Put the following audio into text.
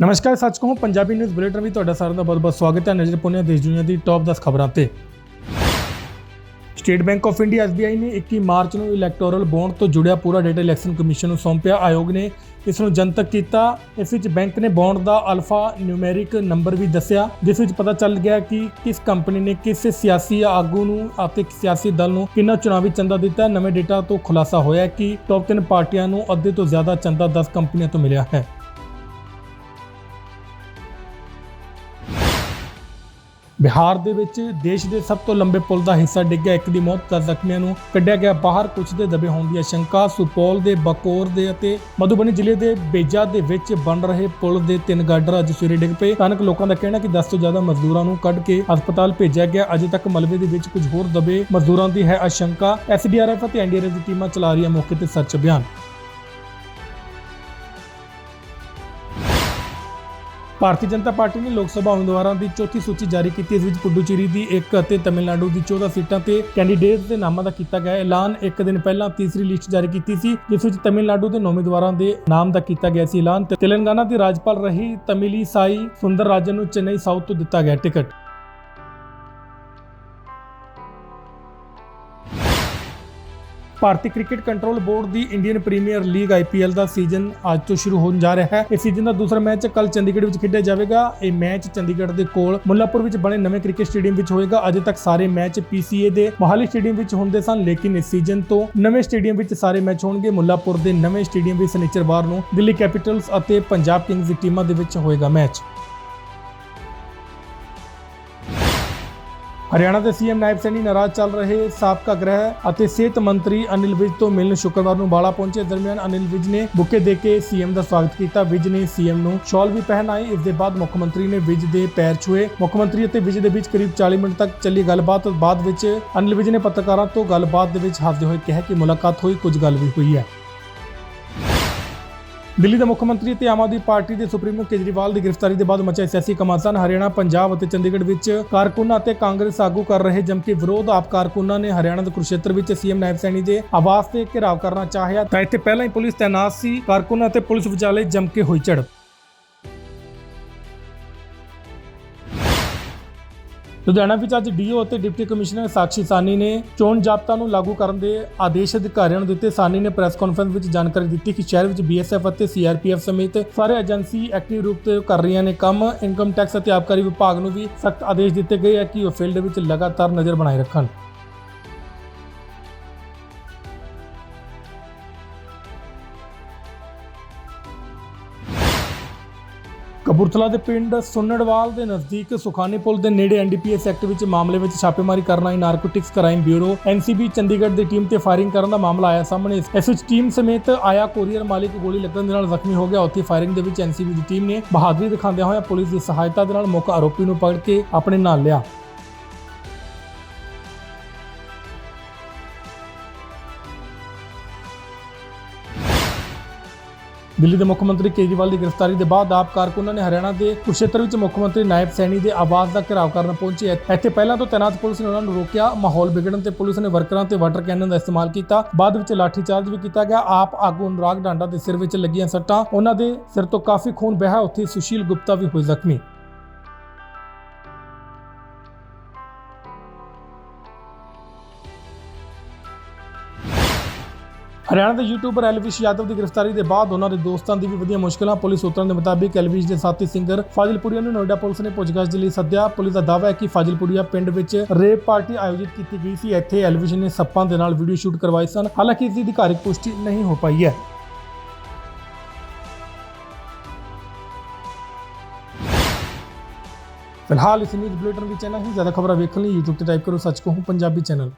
ਨਮਸਕਾਰ ਸੱਚ ਕਹੂੰ ਪੰਜਾਬੀ ਨਿਊਜ਼ ਬੁਲੇਟਿਨ ਵਿੱਚ ਤੁਹਾਡਾ ਸਾਰਿਆਂ ਦਾ ਬਹੁਤ-ਬਹੁਤ ਸਵਾਗਤ ਹੈ ਨਜ਼ਰ ਪੁਣਿਆ ਦੇਸ਼ ਦੁਨੀਆ ਦੀ ਟੌਪ 10 ਖਬਰਾਂ ਤੇ। State Bank of India SBI ਨੇ 21 ਮਾਰਚ ਨੂੰ ਇਲੈਕਟੋਰਲ ਬੌਂਡ ਤੋਂ ਜੁੜਿਆ ਪੂਰਾ ਡਾਟਾ ਇਲੈਕਸ਼ਨ ਕਮਿਸ਼ਨ ਨੂੰ ਸੌਂਪਿਆ। ਆਯੋਗ ਨੇ ਇਸ ਨੂੰ ਜਨਤਕ ਕੀਤਾ। ਇਸ ਵਿੱਚ ਬੈਂਕ ਨੇ ਬੌਂਡ ਦਾ ਅਲਫਾ ਨਿਊਮੈਰਿਕ ਨੰਬਰ ਵੀ ਦੱਸਿਆ, ਜਿਸ ਵਿੱਚ ਪਤਾ ਚੱਲ ਗਿਆ ਕਿ ਕਿਸ ਕੰਪਨੀ ਨੇ ਕਿਸ ਸਿਆਸੀ ਆਗੂ ਨੂੰ ਅਤੇ ਸਿਆਸੀ ਦਲ ਨੂੰ ਕਿੰਨਾ ਚੁਣਾਵੀ ਚੰਦਾ ਦਿੱਤਾ। ਨਵੇਂ ਡਾਟਾ ਤੋਂ ਖੁਲਾਸਾ ਹੋਇਆ ਕਿ ਟੌਪ 3 ਪਾਰਟੀਆਂ ਨੂੰ ਅੱਧੇ ਤੋਂ ਜ਼ਿਆਦਾ ਚੰਦਾ 10 ਕੰਪਨੀਆਂ ਤੋਂ ਮਿਲਿਆ ਹੈ। ਬਿਹਾਰ ਦੇ ਵਿੱਚ ਦੇਸ਼ ਦੇ ਸਭ ਤੋਂ ਲੰਬੇ ਪੁਲ ਦਾ ਹਿੱਸਾ ਡਿੱਗਿਆ ਇੱਕ ਦੀ ਮੌਤ ਦਸ ਜ਼ਖਮੀਆਂ ਨੂੰ ਕੱਢਿਆ ਗਿਆ। ਬਾਹਰ ਕੁਝ ਦੇ ਦਬੇ ਹੋਣ ਦੀ ਆਸ਼ੰਕਾ ਸੁਪੌਲ ਦੇ, ਬਕੌਰ ਦੇ ਅਤੇ ਮਧੂਬਨੀ ਜ਼ਿਲ੍ਹੇ ਦੇ ਬੇਜਾ ਦੇ ਵਿੱਚ ਬਣ ਰਹੇ ਪੁਲ ਦੇ ਤਿੰਨ ਗਾਡਰ ਅੱਜ ਸਵੇਰੇ ਡਿੱਗ ਪਏ। ਸਥਾਨਕ ਲੋਕਾਂ ਦਾ ਕਹਿਣਾ ਕਿ 10 ਤੋਂ ਜ਼ਿਆਦਾ ਮਜ਼ਦੂਰਾਂ ਨੂੰ ਕੱਢ ਕੇ ਹਸਪਤਾਲ ਭੇਜਿਆ ਗਿਆ। ਅਜੇ ਤੱਕ ਮਲਬੇ ਦੇ ਵਿੱਚ ਕੁਝ ਹੋਰ ਦਬੇ ਮਜ਼ਦੂਰਾਂ ਦੀ ਹੈ ਆਸ਼ੰਕਾ। ਐਸਡੀਆਰਐਫ ਅਤੇ ਐਨਡੀਆਰਐਫ ਦੀ ਟੀਮਾਂ ਚਲਾ ਰਹੀਆਂ ਮੌਕੇ ਤੇ ਸਰਚ ਅਭਿਆਨ। ਭਾਰਤੀ ਜਨਤਾ ਪਾਰਟੀ ਨੇ ਲੋਕ ਸਭਾ ਉਮੀਦਵਾਰਾਂ ਦੀ ਚੌਥੀ ਸੂਚੀ ਜਾਰੀ ਕੀਤੀ। ਇਸ ਵਿੱਚ ਪੁਡੂਚੇਰੀ ਦੀ 1 ਅਤੇ ਤਮਿਲਨਾਡੂ ਦੀ 14 ਸੀਟਾਂ ਤੇ ਕੈਂਡੀਡੇਟਸ ਦੇ ਨਾਮਾਂ ਦਾ ਕੀਤਾ ਗਿਆ ਐਲਾਨ। ਇੱਕ ਦਿਨ ਪਹਿਲਾਂ ਤੀਸਰੀ ਲਿਸਟ ਜਾਰੀ ਕੀਤੀ ਸੀ, ਜਿਸ ਵਿੱਚ ਤਮਿਲਨਾਡੂ ਦੇ ਨੌ ਉਮੀਦਵਾਰਾਂ ਦੇ ਨਾਮ ਦਾ ਕੀਤਾ ਗਿਆ ਸੀ ਐਲਾਨ। ਤੇ ਤੇਲੰਗਾਨਾ ਦੀ ਰਾਜਪਾਲ ਰਹੀ ਤਮਿਲੀ ਸਾਈ ਸੁੰਦਰ ਰਾਜਨ ਨੂੰ ਚੇਨਈ ਸਾਊਥ ਤੋਂ ਦਿੱਤਾ ਗਿਆ ਟਿਕਟ। ਭਾਰਤੀ ਕ੍ਰਿਕਟ ਕੰਟਰੋਲ ਬੋਰਡ ਦੀ ਇੰਡੀਅਨ ਪ੍ਰੀਮੀਅਰ ਲੀਗ ਆਈਪੀਐਲ ਦਾ ਸੀਜ਼ਨ ਅੱਜ ਤੋਂ ਸ਼ੁਰੂ ਹੋਣ ਜਾ ਰਿਹਾ ਹੈ। ਇਸ ਸੀਜ਼ਨ ਦਾ ਦੂਸਰਾ ਮੈਚ ਕੱਲ ਚੰਡੀਗੜ੍ਹ ਵਿੱਚ ਖੇਡਿਆ ਜਾਵੇਗਾ। ਇਹ ਮੈਚ ਚੰਡੀਗੜ੍ਹ ਦੇ ਕੋਲ ਮੁੱਲਾਪੁਰ ਵਿੱਚ ਬਣੇ ਨਵੇਂ ਕ੍ਰਿਕਟ ਸਟੇਡੀਅਮ ਵਿੱਚ ਹੋਏਗਾ। ਅਜੇ ਤੱਕ ਸਾਰੇ ਮੈਚ ਪੀਸੀਏ ਦੇ ਮੋਹਾਲੀ ਸਟੇਡੀਅਮ ਵਿੱਚ ਹੁੰਦੇ ਸਨ, ਲੇਕਿਨ ਇਸ ਸੀਜ਼ਨ ਤੋਂ ਨਵੇਂ ਸਟੇਡੀਅਮ ਵਿੱਚ ਸਾਰੇ ਮੈਚ ਹੋਣਗੇ। ਮੁੱਲਾਪੁਰ ਦੇ ਨਵੇਂ ਸਟੇਡੀਅਮ ਵਿੱਚ ਸ਼ਨੀਚਰਵਾਰ ਨੂੰ ਦਿੱਲੀ ਕੈਪੀਟਲਸ ਅਤੇ ਪੰਜਾਬ ਕਿੰਗਜ਼ ਦੀ ਟੀਮਾਂ ਦੇ ਵਿੱਚ ਹੋਏਗਾ ਮੈਚ। ਹਰਿਆਣਾ ਦੇ ਸੀਐਮ ਨਾਇਬ ਸੈਣੀ ਨਾਰਾਜ਼ ਚੱਲ ਰਹੇ ਸਾਬਕਾ ਗ੍ਰਹਿ ਅਤੇ ਸਿਹਤ ਮੰਤਰੀ ਅਨਿਲ ਵਿਜ ਤੋਂ ਮਿਲਣ ਸ਼ੁੱਕਰਵਾਰ ਨੂੰ ਬਾਲਾ ਪਹੁੰਚੇ ਦਰਮਿਆਨ ਅਨਿਲ ਵਿਜ ਨੇ ਬੁੱਕੇ ਦੇ ਕੇ ਸੀਐਮ ਦਾ ਸਵਾਗਤ ਕੀਤਾ। ਵਿਜ ਨੇ ਸੀਐਮ ਨੂੰ ਸ਼ਾਲ ਵੀ ਪਹਿਨਾਈ ਇਸ ਦੇ ਬਾਅਦ ਮੁੱਖ ਮੰਤਰੀ ਨੇ ਵਿਜ ਦੇ ਪੈਰ ਛੂਏ। ਮੁੱਖ ਮੰਤਰੀ ਅਤੇ ਵਿਜ ਦੇ ਵਿੱਚ ਕਰੀਬ 40 ਮਿੰਟ ਤੱਕ ਚੱਲੀ ਗੱਲਬਾਤ। ਬਾਅਦ ਵਿੱਚ ਅਨਿਲ ਵਿਜ ਨੇ ਪੱਤਰਕਾਰਾਂ ਤੋਂ ਗੱਲਬਾਤ ਦੇ ਵਿੱਚ ਹਾਜ਼ਰ ਹੋਏ, ਕਿਹਾ ਕਿ ਮੁਲਾਕਾਤ ਹੋਈ, ਕੁਝ ਗੱਲ ਵੀ ਹੋਈ ਹੈ। ਦਿੱਲੀ ਦੇ ਮੁੱਖ ਮੰਤਰੀ ਤੇ ਆਮ ਆਦਮੀ ਪਾਰਟੀ ਦੇ ਸੁਪਰੀਮੋ ਕੇਜਰੀਵਾਲ ਦੀ ਗ੍ਰਿਫਤਾਰੀ ਦੇ ਬਾਅਦ ਮਚਿਆ ਸਿਆਸੀ ਕਮਾਸਨ ਹਰਿਆਣਾ, ਪੰਜਾਬ ਅਤੇ ਚੰਡੀਗੜ੍ਹ ਵਿੱਚ ਕਾਰਕੁਨਾਂ ਅਤੇ ਕਾਂਗਰਸ ਆਗੂ ਕਰ ਰਹੇ ਜਮਕੇ ਵਿਰੋਧ ਆਪ ਕਾਰਕੁਨਾਂ ਨੇ ਹਰਿਆਣਾ ਦੇ ਕੁਰਸ਼ੇਤਰ ਵਿੱਚ ਸੀਐਮ ਨਾਇਬ ਸੈਣੀ ਦੇ ਆਵਾਸ ਤੇ ਘਿਰਾਵ ਕਰਨਾ ਚਾਹਿਆ। ਤਾਂ ਇੱਥੇ ਪਹਿਲਾਂ ਹੀ ਪੁਲਿਸ ਤੈਨਾਤ ਸੀ, ਕਾਰਕੁਨਾਂ ਅਤੇ ਪੁਲਿਸ ਵਿਚਾਲੇ ਜਮਕੇ ਹੋਈ ਝੜਪ। ਲੁਧਿਆਣਾ ਵਿੱਚ ਅੱਜ ਡੀਓ ਅਤੇ ਡਿਪਟੀ ਕਮਿਸ਼ਨਰ ਸਾਕਸ਼ੀ ਸਾਨੀ ਨੇ ਚੋਣ ਜਾਬਤਾ ਨੂੰ ਲਾਗੂ ਕਰਨ ਦੇ ਆਦੇਸ਼ ਅਧਿਕਾਰੀਆਂ ਨੂੰ ਦਿੱਤੇ। ਸਾਨੀ ਨੇ ਪ੍ਰੈਸ ਕਾਨਫਰੰਸ ਵਿੱਚ ਜਾਣਕਾਰੀ ਦਿੱਤੀ ਕਿ ਸ਼ਹਿਰ ਵਿੱਚ ਬੀਐਸਐਫ ਅਤੇ ਸੀਆਰਪੀਐਫ ਸਮੇਤ ਸਾਰੇ ਏਜੰਸੀ ਐਕਟਿਵ ਰੂਪ ਤੇ ਕਰ ਰਹੀਆਂ ਨੇ ਕੰਮ। ਇਨਕਮ ਟੈਕਸ ਅਤੇ ਆਬਕਾਰੀ ਵਿਭਾਗ ਨੂੰ ਵੀ ਸਖਤ ਆਦੇਸ਼ ਦਿੱਤੇ ਗਏ ਹੈ ਕਿ ਉਹ ਫੀਲਡ ਵਿੱਚ ਲਗਾਤਾਰ ਨਜ਼ਰ ਬਣਾਏ ਰੱਖਣ। ਕਪੂਰਥਲਾ ਦੇ ਪਿੰਡ ਸੁੰਨੜਵਾਲ ਦੇ ਨਜ਼ਦੀਕ ਸੁਖਾਨੀ ਪੁਲ ਦੇ ਨੇੜੇ ਐਨਡੀਪੀਐਸ ਐਕਟ ਵਿੱਚ ਮਾਮਲੇ ਵਿੱਚ ਛਾਪੇਮਾਰੀ ਕਰਨ ਆਈ Narcotics Crime Bureau, NCB Chandigarh ਦੀ ਟੀਮ ਤੇ ਫਾਇਰਿੰਗ ਕਰਨ ਦਾ ਮਾਮਲਾ ਆਇਆ ਸਾਹਮਣੇ। ਇਸ ਵਿੱਚ ਟੀਮ ਸਮੇਤ ਆਇਆ ਕੋਰੀਅਰ ਮਾਲਿਕ ਗੋਲੀ ਲੱਗਣ ਦੇ ਨਾਲ ਜ਼ਖਮੀ ਹੋ ਗਿਆ। ਉੱਥੇ ਫਾਇਰਿੰਗ ਦੇ ਵਿੱਚ ਐਨਸੀਬੀ ਦੀ ਟੀਮ ਨੇ ਬਹਾਦਰੀ ਦਿਖਾਉਂਦਿਆਂ ਹੋਇਆ ਪੁਲਿਸ ਦੀ ਸਹਾਇਤਾ ਦੇ ਨਾਲ ਮੁੱਖ ਆਰੋਪੀ ਨੂੰ ਪਕੜ ਕੇ ਆਪਣੇ ਨਾਲ ਲਿਆ। ਦਿੱਲੀ ਦੇ ਮੁੱਖ ਮੰਤਰੀ ਕੇਜਰੀਵਾਲ ਦੀ ਗ੍ਰਿਫਤਾਰੀ ਦੇ ਬਾਅਦ ਆਪ ਕਾਰਕੁਨਾਂ ਨੇ ਹਰਿਆਣਾ ਦੇ ਕੁਰਸ਼ੇਤਰ ਵਿੱਚ ਮੁੱਖ ਮੰਤਰੀ ਨਾਇਬ ਸੈਣੀ ਦੇ ਆਵਾਸ ਦਾ ਘਿਰਾਓ ਕਰਨ ਪਹੁੰਚੇ ਇੱਥੇ ਪਹਿਲਾਂ ਤੋਂ ਤੈਨਾਤ ਪੁਲਿਸ ਨੇ ਉਹਨਾਂ ਨੂੰ ਰੋਕਿਆ। ਮਾਹੌਲ ਵਿਗੜਨ ਤੇ ਪੁਲਿਸ ਨੇ ਵਰਕਰਾਂ ਤੇ ਵਾਟਰ ਕੈਨਨ ਦਾ ਇਸਤੇਮਾਲ ਕੀਤਾ। ਬਾਅਦ ਵਿੱਚ ਲਾਠੀਚਾਰਜ ਵੀ ਕੀਤਾ ਗਿਆ। ਆਪ ਆਗੂ ਅਨੁਰਾਗ ਡਾਂਡਾ ਦੇ ਸਿਰ ਵਿੱਚ ਲੱਗੀਆਂ ਸੱਟਾਂ। ਉਹਨਾਂ ਦੇ ਸਿਰ ਤੋਂ ਕਾਫੀ ਖੂਨ ਵਹਿਆ। ਉੱਥੇ ਸੁਸ਼ੀਲ ਗੁਪਤਾ ਵੀ ਹੋਏ ਜ਼ਖਮੀ। ਹਰਿਆਣਾ ਦੇ ਯੂਟਿਊਬਰ ਐਲਵਿਸ਼ ਯਾਦਵ ਦੀ ਗ੍ਰਿਫਤਾਰੀ ਦੇ ਬਾਅਦ ਉਹਨਾਂ ਦੇ ਦੋਸਤਾਂ ਦੀ ਵੀ ਵਧੀਆਂ ਮੁਸ਼ਕਲਾਂ। ਪੁਲਿਸ ਸੂਤਰਾਂ ਦੇ ਮੁਤਾਬਿਕ ਐਲਵਿਸ਼ ਦੇ ਸਾਥੀ ਸਿੰਗਰ ਫਾਜ਼ਿਲਪੁਰੀਆ ਨੂੰ ਨੋਇਡਾ ਪੁਲਿਸ ਨੇ ਪੁੱਛਗਿੱਛ ਦੇ ਲਈ ਸੱਦਿਆ। ਪੁਲਿਸ ਦਾ ਦਾਅਵਾ ਹੈ ਕਿ ਫਾਜ਼ਿਲਪੁਰੀਆ ਪਿੰਡ ਵਿੱਚ ਰੇਪ ਪਾਰਟੀ ਆਯੋਜਿਤ ਕੀਤੀ ਗਈ ਸੀ। ਇੱਥੇ ਐਲਵਿਸ਼ ਨੇ ਸੱਪਾਂ ਦੇ ਨਾਲ ਵੀਡੀਓ ਸ਼ੂਟ ਕਰਵਾਏ ਸਨ। ਹਾਲਾਂਕਿ ਇਸ ਦੀ ਅਧਿਕਾਰਿਕ ਪੁਸ਼ਟੀ ਨਹੀਂ ਹੋ ਪਾਈ ਹੈ। ਫਿਲਹਾਲ ਇਸ ਨਿਊਜ਼ ਬੁਲੇਟਿਨ ਵਿੱਚ ਇੰਨਾ ਹੀ ਜ਼ਿਆਦਾ ਖਬਰਾਂ ਵੇਖਣ ਲਈ YouTube ਤੇ ਟਾਈਪ ਕਰੋ, ਸੱਚ ਕਹੂੰ, ਪੰਜਾਬੀ ਚੈਨਲ।